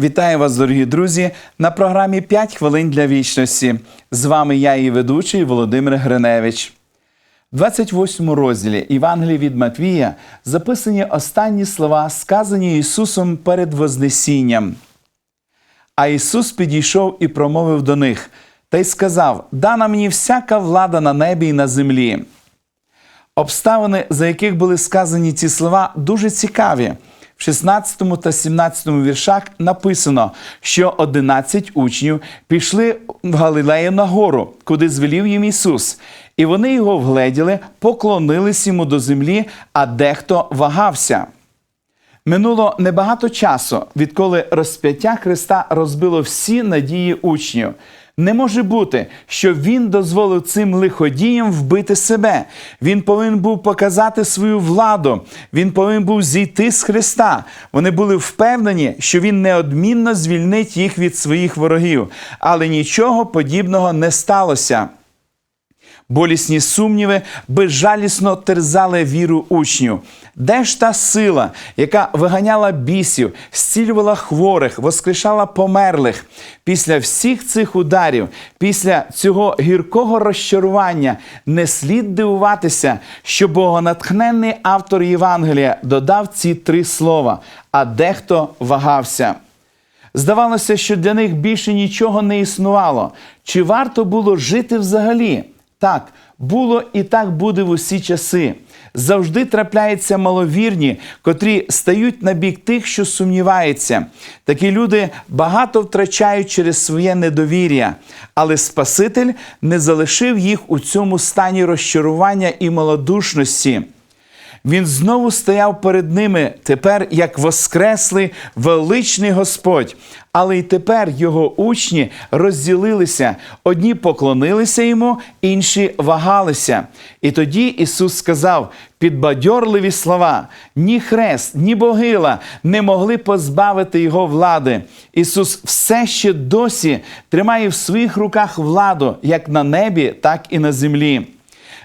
Вітаю вас, дорогі друзі, на програмі «5 хвилин для вічності. З вами я, її ведучий Володимир Гриневич. В 28 розділі Євангелії від Матвія записані останні слова, сказані Ісусом перед Вознесінням. А Ісус підійшов і промовив до них та й сказав: Дана мені всяка влада на небі і на землі. Обставини, за яких були сказані ці слова, дуже цікаві. В 16 та 17 віршах написано, що 11 учнів пішли в Галилею на гору, куди звелів їм Ісус. І вони його вгледіли, поклонились йому до землі, а дехто вагався. Минуло небагато часу, відколи розп'яття Христа розбило всі надії учнів. Не може бути, що він дозволив цим лиходіям вбити себе. Він повинен був показати свою владу. Він повинен був зійти з Христа. Вони були впевнені, що він неодмінно звільнить їх від своїх ворогів, але нічого подібного не сталося. Болісні сумніви безжалісно терзали віру учнів. Де ж та сила, яка виганяла бісів, зцілювала хворих, воскрешала померлих? Після всіх цих ударів, після цього гіркого розчарування, не слід дивуватися, що богонатхненний автор Євангелія додав ці три слова, а дехто вагався. Здавалося, що для них більше нічого не існувало. Чи варто було жити взагалі? Так, було і так буде в усі часи. Завжди трапляються маловірні, котрі стають на бік тих, що сумніваються. Такі люди багато втрачають через своє недовір'я, але Спаситель не залишив їх у цьому стані розчарування і малодушності. Він знову стояв перед ними тепер як воскреслий величний Господь. Але й тепер його учні розділилися: одні поклонилися йому, інші вагалися. І тоді Ісус сказав підбадьорливі слова: ні хрест, ні могила не могли позбавити його влади. Ісус все ще досі тримає в своїх руках владу як на небі, так і на землі.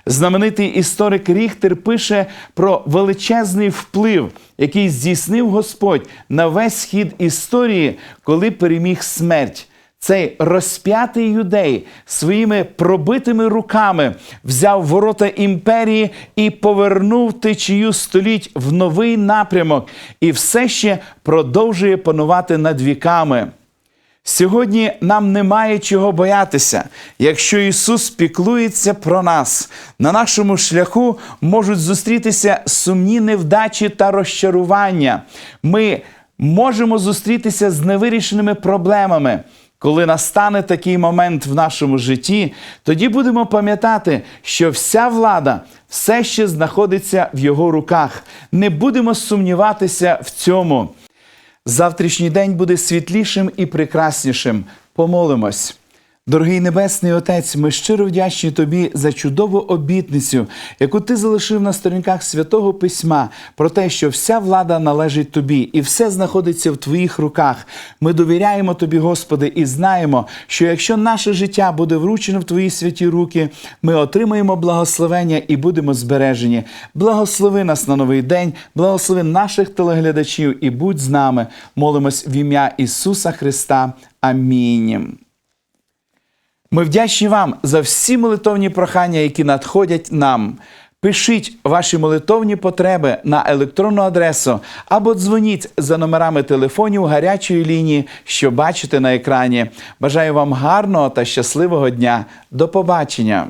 Знаменитий історик Ріхтер пише про величезний вплив, який здійснив Господь на весь хід історії, коли переміг смерть. Цей розп'ятий юдей своїми пробитими руками взяв ворота імперії і повернув течію століть в новий напрямок, і все ще продовжує панувати над віками. Сьогодні нам немає чого боятися, якщо Ісус піклується про нас. На нашому шляху можуть зустрітися сумні невдачі та розчарування. Ми можемо зустрітися з невирішеними проблемами. Коли настане такий момент в нашому житті, тоді будемо пам'ятати, що вся влада все ще знаходиться в Його руках. Не будемо сумніватися в цьому. Завтрашній день буде світлішим і прекраснішим. Помолимось. Дорогий Небесний Отець, ми щиро вдячні Тобі за чудову обітницю, яку ти залишив на сторінках святого письма, про те, що вся влада належить Тобі і все знаходиться в Твоїх руках. Ми довіряємо Тобі, Господи, і знаємо, що якщо наше життя буде вручено в Твої святі руки, ми отримаємо благословення і будемо збережені. Благослови нас на новий день, благослови наших телеглядачів і будь з нами. Молимось в ім'я Ісуса Христа. Амінь. Ми вдячні вам за всі молитовні прохання, які надходять нам. Пишіть ваші молитовні потреби на електронну адресу або дзвоніть за номерами телефонів гарячої лінії, що бачите на екрані. Бажаю вам гарного та щасливого дня. До побачення!